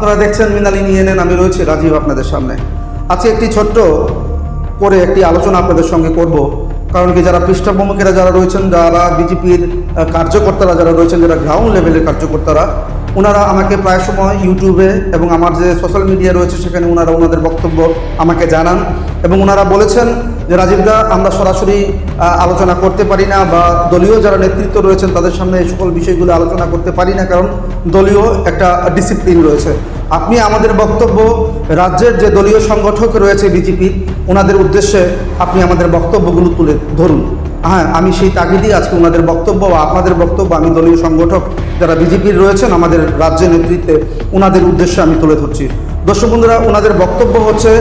আপনারা দেখছেন মিনালি নিয়ে নেন আমি রয়েছি রাজীব আপনাদের সামনে। আজকে একটি ছোট্ট করে একটি আলোচনা আপনাদের সঙ্গে করব। কারণ কি যারা পৃষ্ঠপ্রমুখেরা যারা রয়েছেন, যারা বিজেপির কার্যকর্তারা যারা রয়েছেন, যারা গ্রাউন্ড লেভেলের কার্যকর্তারা ওনারা আমাকে প্রায় সময় ইউটিউবে এবং আমার যে সোশ্যাল মিডিয়া রয়েছে সেখানে ওনারা ওনাদের বক্তব্য আমাকে জানান এবং ওনারা বলেছেন যে রাজীবদা আমরা সরাসরি আলোচনা করতে পারি না বা দলীয় যারা নেতৃত্ব রয়েছেন তাদের সামনে এই সকল বিষয়গুলো আলোচনা করতে পারি না কারণ দলীয় একটা ডিসিপ্লিন রয়েছে। আপনি আমাদের বক্তব্য, রাজ্যের যে দলীয় সংগঠক রয়েছে বিজেপি, ওনাদের উদ্দেশ্যে আপনি আমাদের বক্তব্যগুলো তুলে ধরুন। হ্যাঁ আমি সেই তাগিদেই আজকে ওনাদের বক্তব্য বা আপনাদের বক্তব্য, আমি দলীয় সংগঠক যারা বিজেপির রয়েছেন, আমাদের রাজ্য নেতৃত্বে ওনাদের উদ্দেশ্যে আমি তুলে ধরছি। দর্শক বন্ধুরা, ওনাদের বক্তব্য হচ্ছে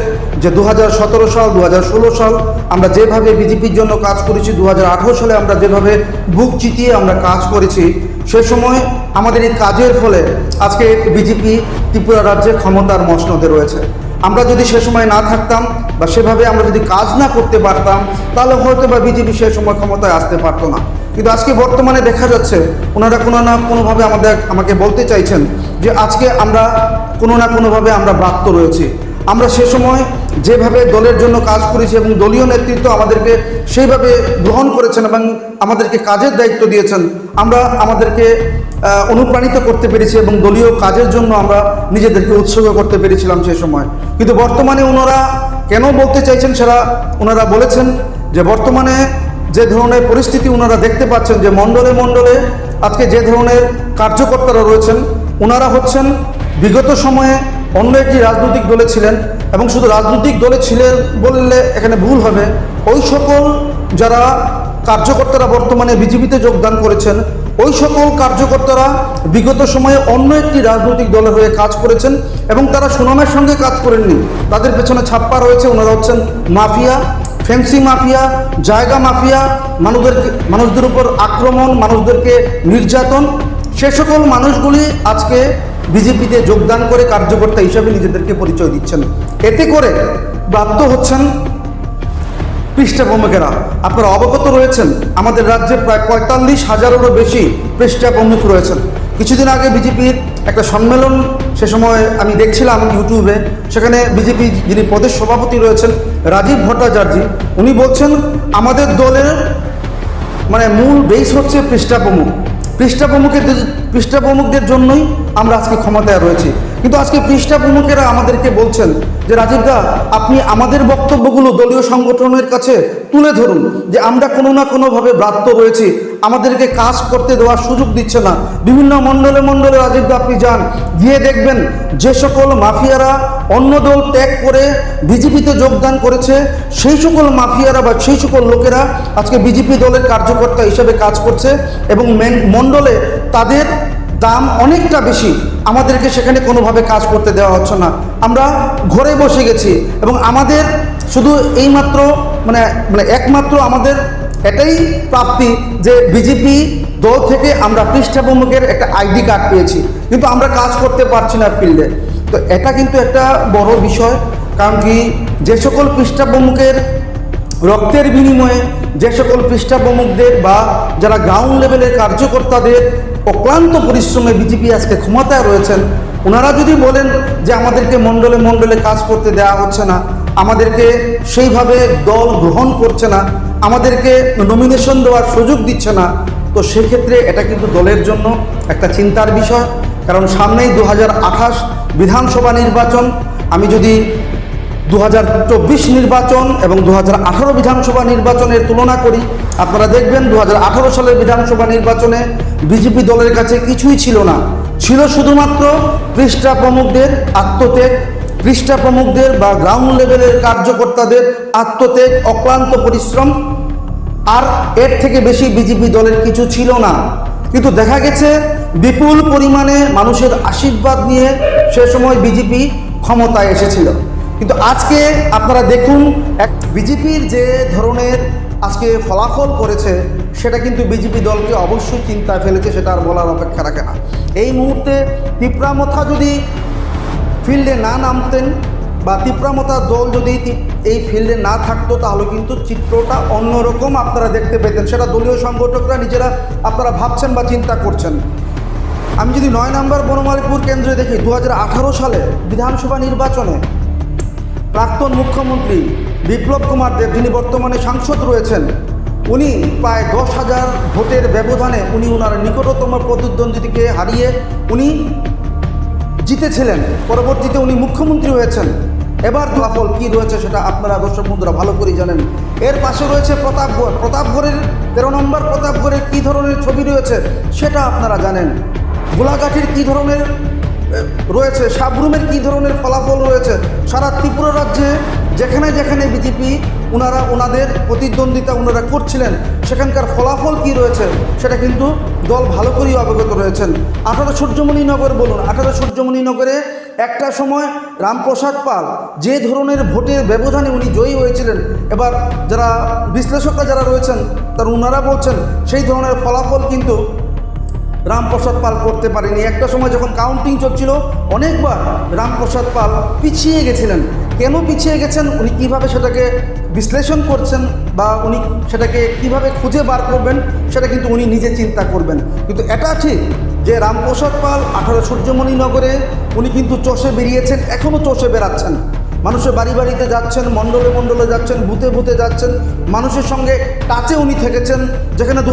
যে দু হাজার সতেরো সাল দু হাজার ষোলো সাল আমরা যেভাবে বিজেপির জন্য কাজ করেছি দু হাজার আঠেরো সালে আমরা যেভাবে বুক চিতিয়ে আমরা কাজ করেছি, সে সময় আমাদের এই কাজের ফলে আজকে বিজেপি ত্রিপুরা রাজ্যে ক্ষমতার মসনদে রয়েছে। আমরা যদি সে সময় না থাকতাম বা সেভাবে আমরা যদি কাজ না করতে পারতাম, তাহলে হয়তো বা বিজেপি সে সময় ক্ষমতায় আসতে পারতো না। কিন্তু আজকে বর্তমানে দেখা যাচ্ছে ওনারা কোনো না কোনোভাবে আমাদের, আমাকে বলতে চাইছেন যে আজকে আমরা কোনো না কোনোভাবে আমরা ব্রাত্য রয়েছি। আমরা সে সময় যেভাবে দলের জন্য কাজ করেছি এবং দলীয় নেতৃত্ব আমাদেরকে সেইভাবে গ্রহণ করেছেন এবং আমাদেরকে কাজের দায়িত্ব দিয়েছেন। আমরা আমাদেরকে অনুপ্রাণিত করতে পেরেছি এবং দলীয় কাজের জন্য আমরা নিজেদেরকে উৎসর্গ করতে পেরেছিলাম সেই সময়। কিন্তু বর্তমানে ওনারা কেন বলতে চাইছেন সেটা ওনারা বলেছেন যে বর্তমানে যে ধরনের পরিস্থিতি ওনারা দেখতে পাচ্ছেন, যে মণ্ডলে মণ্ডলে আজকে যে ধরনের কার্যকর্তারা রয়েছেন, ওনারা হচ্ছেন বিগত সময়ে অন্য একটি রাজনৈতিক দলে ছিলেন এবং শুধু রাজনৈতিক দলে ছিলেন বললে এখানে ভুল হবে। ওই সকল যারা কার্যকর্তারা বর্তমানে বিজেপিতে যোগদান করেছেন। ওই সকল কার্যকর্তারা বিগত সময়ে অন্য একটি রাজনৈতিক দলের হয়ে কাজ করেছেন এবং তারা সুনামের সঙ্গে কাজ করেননি। তাদের পেছনে ছাপ্পা রয়েছে, ওনারা হচ্ছেন মাফিয়া, ফেন্সি মাফিয়া, জায়গা মাফিয়া, মানুষদেরকে মানুষদের উপর আক্রমণ, মানুষদেরকে নির্যাতন। সে সকল মানুষগুলি আজকে বিজেপিতে যোগদান করে কার্যকর্তা হিসাবে নিজেদেরকে পরিচয় দিচ্ছেন। এতে করে প্রাপ্ত হচ্ছেন পৃষ্ঠাপ্রমুখেরা আপনারা অবগত রয়েছেন, আমাদের রাজ্যে প্রায় পঁয়তাল্লিশ হাজারেরও বেশি পৃষ্ঠাপ্রমুখ রয়েছেন কিছুদিন আগে বিজেপির একটা সম্মেলন, সে সময় আমি দেখছিলাম ইউটিউবে, সেখানে বিজেপি যিনি প্রদেশ সভাপতি রয়েছেন, রাজীব ভট্টাচার্য, উনি বলছেন, আমাদের দলের মানে মূল বেস হচ্ছে পৃষ্ঠা প্রমুখ পৃষ্ঠা প্রমুখের পৃষ্ঠা প্রমুখদের জন্যই আমরা আজকে ক্ষমতায় রয়েছি। কিন্তু আজকে পৃষ্ঠা আমাদেরকে বলছেন যে, রাজীব দা, আপনি আমাদের বক্তব্যগুলো দলীয় সংগঠনের কাছে তুলে ধরুন যে, আমরা কোনো না কোনোভাবে ব্রাত্য রয়েছি। আমাদেরকে কাজ করতে দেওয়ার সুযোগ দিচ্ছে না। বিভিন্ন মণ্ডলে মণ্ডলে, রাজীব দা, আপনি যান। গিয়ে দেখবেন যে সকল মাফিয়ারা অন্য দল ত্যাগ করে বিজেপিতে যোগদান করেছে, সেই সকল মাফিয়ারা বা সেই সকল লোকেরা আজকে বিজেপি দলের কার্যকর্তা হিসেবে কাজ করছে এবং মণ্ডলে তাদের দাম অনেকটা বেশি। আমাদেরকে সেখানে কোনোভাবে কাজ করতে দেওয়া হচ্ছে না। আমরা ঘরে বসে গেছি এবং আমাদের শুধু এইমাত্র মানে মানে একমাত্র আমাদের এটাই প্রাপ্তি যে বিজেপি দল থেকে আমরা পৃষ্ঠাপ্রমুখের একটা আইডি কার্ড পেয়েছি। কিন্তু আমরা কাজ করতে পারছি না ফিল্ডে। তো এটা কিন্তু একটা বড় বিষয়। কারণ কি, যে সকল পৃষ্ঠাপ্রমুখের রক্তের বিনিময়ে যে সকল পৃষ্ঠাপ্রমুখদের বা যারা গ্রাউন্ড লেভেলের কার্যকর্তাদের অক্লান্ত পরিশ্রমে বিজেপি আজকে ক্ষমতায় রয়েছেন, ওনারা যদি বলেন যে আমাদেরকে মণ্ডলে মণ্ডলে কাজ করতে দেওয়া হচ্ছে না, আমাদেরকে সেইভাবে দল গ্রহণ করছে না, আমাদেরকে নমিনেশন দেওয়ার সুযোগ দিচ্ছে না, তো সেক্ষেত্রে এটা কিন্তু দলের জন্য একটা চিন্তার বিষয়। কারণ সামনেই দু হাজার আঠাশ বিধানসভা নির্বাচন, আমি যদি দু হাজার চব্বিশ নির্বাচন এবং দু হাজার আঠারো বিধানসভা নির্বাচনের তুলনা করি। আপনারা দেখবেন দু হাজার আঠেরো সালের বিধানসভা নির্বাচনে বিজেপি দলের কাছে কিছুই ছিল না। ছিল শুধুমাত্র পৃষ্ঠা প্রমুখদের আত্মত্যাগ। পৃষ্ঠা প্রমুখদের বা গ্রাউন্ড লেভেলের কার্যকর্তাদের আত্মত্যাগ, অক্লান্ত পরিশ্রম। আর এর থেকে বেশি বিজেপি দলের কিছু ছিল না। কিন্তু দেখা গেছে, বিপুল পরিমাণে মানুষের আশীর্বাদ নিয়ে সে সময় বিজেপি ক্ষমতায় এসেছিল। কিন্তু আজকে আপনারা দেখুন, এক বিজেপির যে ধরনের আজকে ফলাফল করেছে, সেটা কিন্তু বিজেপি দলকে অবশ্যই চিন্তায় ফেলেছে, সেটা আর বলার অপেক্ষা রাখে না। এই মুহূর্তে তিপ্রামথা যদি ফিল্ডে না নামতেন বা তিপ্রামতার দল যদি এই ফিল্ডে না থাকতো, তাহলে কিন্তু চিত্রটা অন্যরকম আপনারা দেখতে পেতেন। সেটা দলীয় সংগঠকরা নিজেরা আপনারা ভাবছেন বা চিন্তা করছেন। আমি যদি নয় নম্বর বনমালীপুর কেন্দ্রে দেখি দু হাজার আঠারো সালে বিধানসভা নির্বাচনে প্রাক্তন মুখ্যমন্ত্রী বিপ্লব কুমার দেব, যিনি বর্তমানে সাংসদ রয়েছেন, উনি প্রায় দশ হাজার ভোটের ব্যবধানে উনি ওনার নিকটতম প্রতিদ্বন্দ্বীকে হারিয়ে উনি জিতেছিলেন। পরবর্তীতে উনি মুখ্যমন্ত্রী হয়েছেন। এবার ফলাফল কী রয়েছে সেটা আপনারা দর্শক বন্ধুরা ভালো করেই জানেন। এর পাশে রয়েছে প্রতাপগড় প্রতাপগড়ের তেরো নম্বর প্রতাপগড়ের কী ধরনের ছবি রয়েছে সেটা আপনারা জানেন। গোলাঘাটের কী ধরনের রয়েছে, সাবরুমের কী ধরনের ফলাফল রয়েছে? সারা ত্রিপুরা রাজ্যে যেখানে যেখানে বিজেপি ওনারা ওনাদের প্রতিদ্বন্দ্বিতা ওনারা করছিলেন, সেখানকার ফলাফল কি রয়েছে সেটা কিন্তু দল ভালো করেই অবগত রয়েছেন। আঠারো সূর্যমণি নগর বলুন, আঠারো সূর্যমণি নগরে একটা সময় রামপ্রসাদ পাল যে ধরনের ভোটের ব্যবধানে উনি জয়ী হয়েছিলেন, এবার যারা বিশ্লেষকরা যারা রয়েছেন, তার ওনারা বলছেন, সেই ধরনের ফলাফল কিন্তু রামপ্রসাদ পাল করতে পারেনি। একটা সময় যখন কাউন্টিং চলছিল, অনেকবার রামপ্রসাদ পাল পিছিয়ে গেছিলেন। কেন পিছিয়ে গেছেন? উনি কীভাবে সেটাকে বিশ্লেষণ করছেন বা উনি সেটাকে কীভাবে খুঁজে বার করবেন, সেটা কিন্তু উনি নিজে চিন্তা করবেন। কিন্তু এটা ঠিক যে রামপ্রসাদ পাল আঠারো সূর্যমণি নগরে উনি কিন্তু চষে বেরিয়েছেন এখনও চষে বেরাচ্ছেন মানুষের বাড়ি বাড়িতে যাচ্ছেন, মণ্ডলে মণ্ডলে যাচ্ছেন, বুথে বুথে যাচ্ছেন, মানুষের সঙ্গে টাচে উনি থেকেছেন, যেখানে দু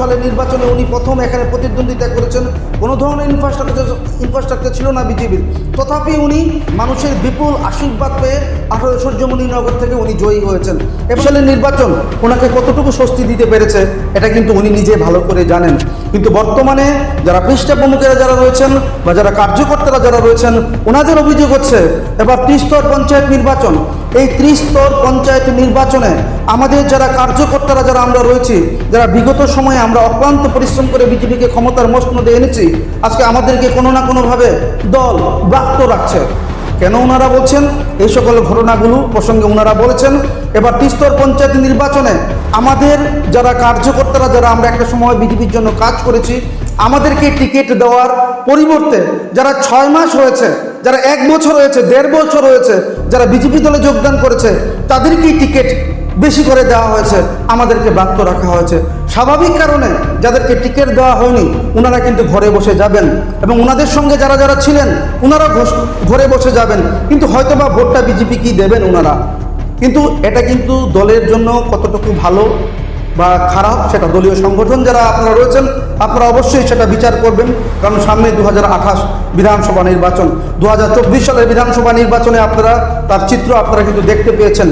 সালের নির্বাচনে উনি প্রথম এখানে প্রতিদ্বন্দ্বিতা করেছেন। কোনো ধরনের ইনফ্রাস্ট্রাকচার ইনফ্রাস্ট্রাকচার ছিল না বিজেপির। তথাপি উনি মানুষের বিপুল আশীর্বাদ পেয়ে আঠারো সূর্যমণি নগর থেকে উনি জয়ী হয়েছেন। এ সালের নির্বাচন ওনাকে কতটুকু স্বস্তি দিতে পেরেছে, এটা কিন্তু উনি নিজে ভালো করে জানেন। কিন্তু বর্তমানে যারা পৃষ্ঠা প্রমুখেরা যারা রয়েছেন বা যারা কার্যকর্তারা যারা রয়েছেন, ওনাদের অভিযোগ হচ্ছে, এবার ত্রিস্তর পঞ্চায়েত নির্বাচন, এই ত্রিস্তর পঞ্চায়েত নির্বাচনে আমাদের যারা কার্যকর্তারা, যারা আমরা রয়েছি, যারা বিগত সময়ে আমরা অক্লান্ত পরিশ্রম করে বিজেপিকে ক্ষমতার মসনদে এনেছি, আজকে আমাদেরকে কোনো না কোনোভাবে দল ব্রাক্ত রাখছে। কেন ওনারা বলছেন? এই সকল ঘটনাগুলো প্রসঙ্গে ওনারা বলেছেন, এবার তিস্তর পঞ্চায়েত নির্বাচনে আমাদের যারা কার্যকর্তারা, যারা আমরা একটা সময় বিজেপির জন্য কাজ করেছি, আমাদেরকে টিকিট দেওয়ার পরিবর্তে যারা ছয় মাস হয়েছে যারা এক বছর হয়েছে দেড় বছর হয়েছে যারা বিজেপি দলে যোগদান করেছে, তাদেরকেই টিকিট বেশি করে দেওয়া হয়েছে, আমাদেরকে বাধ্য রাখা হয়েছে। স্বাভাবিক কারণে যাদেরকে টিকিট দেওয়া হয়নি ওনারা কিন্তু ঘরে বসে যাবেন এবং ওনাদের সঙ্গে যারা যারা ছিলেন ওনারা ঘরে বসে যাবেন। কিন্তু হয়তোবা ভোটটা বিজেপি কি দেবেন ওনারা কিন্তু এটা কিন্তু দলের জন্য কতটুকু ভালো বা খারাপ, সেটা দলীয় সংগঠন যারা আপনারা রয়েছেন, আপনারা অবশ্যই সেটা বিচার করবেন। কারণ সামনে দু হাজার আঠাশ বিধানসভা নির্বাচন দু হাজার চব্বিশ সালের বিধানসভা নির্বাচনে আপনারা তার চিত্র আপনারা কিন্তু দেখতে পেয়েছেন।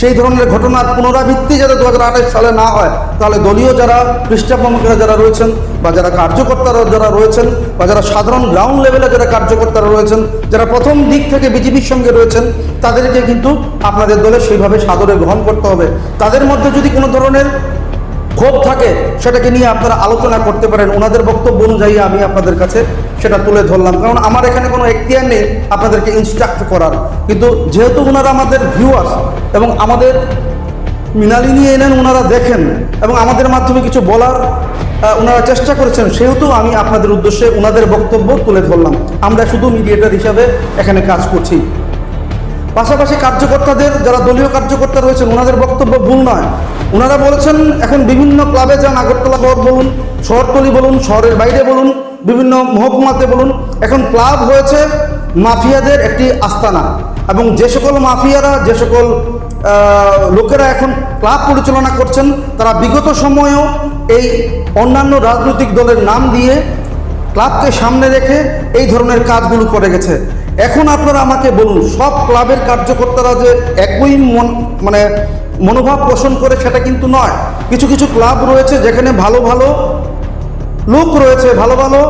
সেই ধরনের ঘটনার পুনরাবৃত্তি যাতে দু সালে না হয়, তাহলে দলীয় যারা পৃষ্ঠাপ্রমুখরা যারা রয়েছেন, বা যারা কার্যকর্তারা যারা রয়েছেন, বা যারা সাধারণ গ্রাউন্ড লেভেলে যারা কার্যকর্তারা রয়েছেন, যারা প্রথম দিক থেকে বিজেপির সঙ্গে রয়েছেন, তাদেরকে কিন্তু আপনাদের দলে সেইভাবে সাদরে গ্রহণ করতে হবে। তাদের মধ্যে যদি কোনো ধরনের ক্ষোভ থাকে, সেটাকে নিয়ে আপনারা আলোচনা করতে পারেন। ওনাদের বক্তব্য অনুযায়ী আমি আপনাদের কাছে সেটা তুলে ধরলাম। কারণ আমার এখানে কোনো এখতিয়ার নেই আপনাদেরকে ইনস্ট্রাক্ট করার। কিন্তু যেহেতু ওনারা আমাদের ভিউয়ার্স এবং আমাদের মিনালি নিয়ে এনেন ওনারা দেখেন এবং আমাদের মাধ্যমে কিছু বলার ওনারা চেষ্টা করেছেন, সেহেতু আমি আপনাদের উদ্দেশ্যে ওনাদের বক্তব্য তুলে ধরলাম। আমরা শুধু মিডিয়েটার হিসাবে এখানে কাজ করছি। পাশাপাশি কার্যকর্তাদের, যারা দলীয় কার্যকর্তা রয়েছেন, ওনাদের বক্তব্য ভুল নয়। ওনারা বলেছেন, এখন বিভিন্ন ক্লাবে যান, আগরতলা শহর বলুন, শহরতলি বলুন, শহরের বাইরে বলুন, বিভিন্ন মহকুমাতে বলুন, এখন ক্লাব হয়েছে মাফিয়াদের একটি আস্তানা। এবং যে সকল মাফিয়ারা, যে সকল লোকেরা এখন ক্লাব পরিচালনা করছেন, তারা বিগত সময়েও এই অন্যান্য রাজনৈতিক দলের নাম দিয়ে ক্লাবকে সামনে রেখে এই ধরনের কাজগুলো করে গেছে। এখন আপনারা আমাকে বলুন, সব ক্লাবের কার্যকর্তারা যে একই মন মানে মনোভাব পোষণ করে সেটা কিন্তু নয়। কিছু কিছু ক্লাব রয়েছে যেখানে ভালো ভালো লোক রয়েছে, ভালো ভালো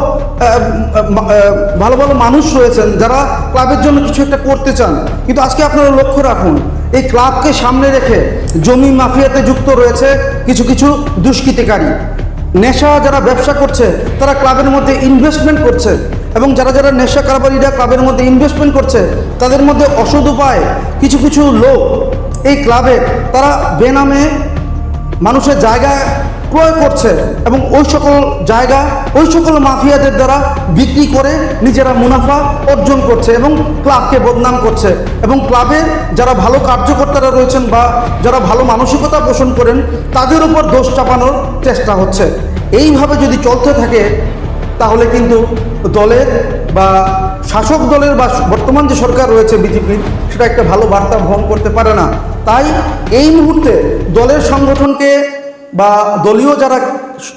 ভালো ভালো মানুষ রয়েছেন যারা ক্লাবের জন্য কিছু একটা করতে চান। কিন্তু আজকে আপনারা লক্ষ্য রাখুন, এই ক্লাবকে সামনে রেখে জমি মাফিয়াতে যুক্ত রয়েছে কিছু কিছু দুষ্কৃতিকারী। নেশা যারা ব্যবসা করছে, তারা ক্লাবের মধ্যে ইনভেস্টমেন্ট করছে। এবং যারা যারা নেশা কারবারিরা ক্লাবের মধ্যে ইনভেস্টমেন্ট করছে, তাদের মধ্যে অসৎ উপায়, কিছু কিছু লোক এই ক্লাবে, তারা বেনামে মানুষের জায়গা ক্রয় করছে এবং ওই সকল জায়গা, ওই সকল মাফিয়াদের দ্বারা বিক্রি করে নিজেরা মুনাফা অর্জন করছে এবং ক্লাবকে বদনাম করছে। এবং ক্লাবের যারা ভালো কার্যকর্তারা রয়েছেন বা যারা ভালো মানসিকতা পোষণ করেন, তাদের উপর দোষ চাপানোর চেষ্টা হচ্ছে। এইভাবে যদি চলতে থাকে তাহলে কিন্তু দলের বা শাসক দলের বা বর্তমান যে সরকার রয়েছে বিজেপির সেটা একটা ভালো বার্তা বহন করতে পারে না। তাই এই মুহূর্তে দলের সংগঠনকে বা দলীয় যারা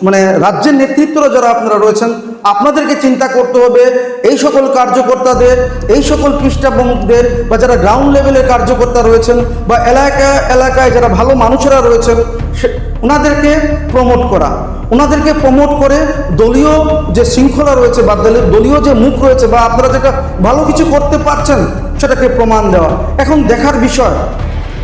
মানে রাজ্যের নেতৃত্বরা যারা আপনারা রয়েছেন আপনাদেরকে চিন্তা করতে হবে, এই সকল কার্যকর্তাদের, এই সকল পৃষ্ঠাবঙ্গদের বা যারা গ্রাউন্ড লেভেলের কার্যকর্তা রয়েছেন বা এলাকা, এলাকায় যারা ভালো মানুষেরা রয়েছেন, সে ওনাদেরকে প্রমোট করা। ওনাদেরকে প্রমোট করে দলীয় যে শৃঙ্খলা রয়েছে, বা দলীয়- দলীয় যে মুখ রয়েছে, বা আপনারা যেটা ভালো কিছু করতে পারছেন, সেটাকে প্রমাণ দেওয়া। এখন দেখার বিষয়,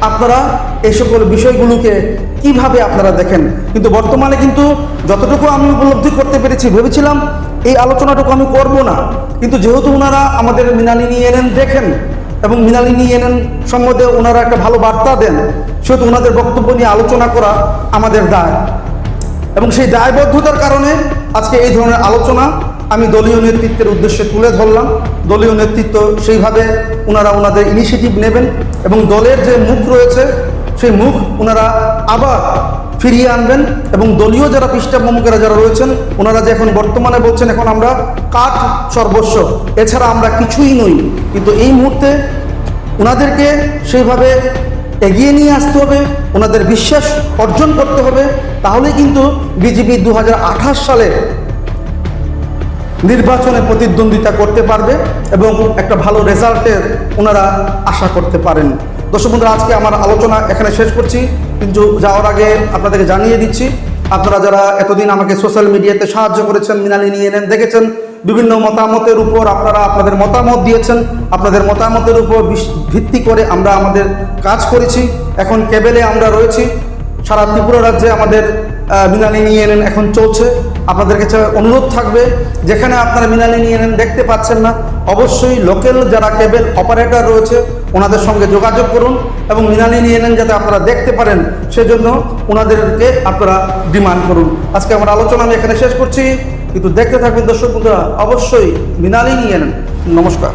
আপনারা এই সকল বিষয়গুলোকে কীভাবে আপনারা দেখেন? কিন্তু বর্তমানে কিন্তু যতটুকু আমি উপলব্ধি করতে পেরেছি, ভেবেছিলাম এই আলোচনাটুকু আমি করব না। কিন্তু যেহেতু ওনারা আমাদের মৃণালিনী এনএন দেখেন, এবং মৃণালিনী এনএন সম্বন্ধে ওনারা একটা ভালো বার্তা দেন, সেহেতু ওনাদের বক্তব্য নিয়ে আলোচনা করা আমাদের দায়। এবং সেই দায়বদ্ধতার কারণে আজকে এই ধরনের আলোচনা আমি দলীয় নেতৃত্বের উদ্দেশ্যে তুলে ধরলাম। দলীয় নেতৃত্ব সেইভাবে ওনারা ওনাদের ইনিশিয়েটিভ নেবেন, এবং দলের যে মুখ রয়েছে, সেই মুখ ওনারা আবার ফিরিয়ে আনবেন এবং দলীয় যারা পৃষ্ঠাভূমিকেরা যারা রয়েছেন, ওনারা যে এখন বর্তমানে বলছেন, এখন আমরা কাঠ সর্বস্ব। এছাড়া আমরা কিছুই নই। কিন্তু এই মুহূর্তে ওনাদেরকে সেইভাবে এগিয়ে নিয়ে আসতে হবে, ওনাদের বিশ্বাস অর্জন করতে হবে। তাহলে কিন্তু বিজেপি দু হাজার আঠাশ সালে নির্বাচনে প্রতিদ্বন্দ্বিতা করতে পারবে এবং একটা ভালো রেজাল্টের ওনারা আশা করতে পারেন। দর্শক বন্ধুরা আজকে আমার আলোচনা এখানে শেষ করছি। কিন্তু যাওয়ার আগে আপনাদেরকে জানিয়ে দিচ্ছি আপনারা যারা এতদিন আমাকে সোশ্যাল মিডিয়াতে সাহায্য করেছেন মিনালি নিয়ে এনেন দেখেছেন বিভিন্ন মতামতের উপর আপনারা আপনাদের মতামত দিয়েছেন। আপনাদের মতামতের উপর ভিত্তি করে আমরা আমাদের কাজ করেছি। এখন কেবেলে আমরা রয়েছি। সারা ত্রিপুরা রাজ্যে আমাদের আহ, নিয়ে এনএন এখন চলছে। আপনাদের কাছে অনুরোধ থাকবে, যেখানে আপনারা মিনালি নিয়ে নেন দেখতে পাচ্ছেন না। অবশ্যই লোকাল যারা কেবল অপারেটর রয়েছে, ওনাদের সঙ্গে যোগাযোগ করুন এবং মিনালি নিয়ে নেন যাতে আপনারা দেখতে পারেন। সেজন্য ওনাদেরকে আপনারা ডিমান্ড করুন। আজকে আমার আলোচনা আমি এখানে শেষ করছি। কিন্তু দেখতে থাকবেন দর্শক বন্ধুরা, অবশ্যই মিনালি নিয়ে নেন নমস্কার।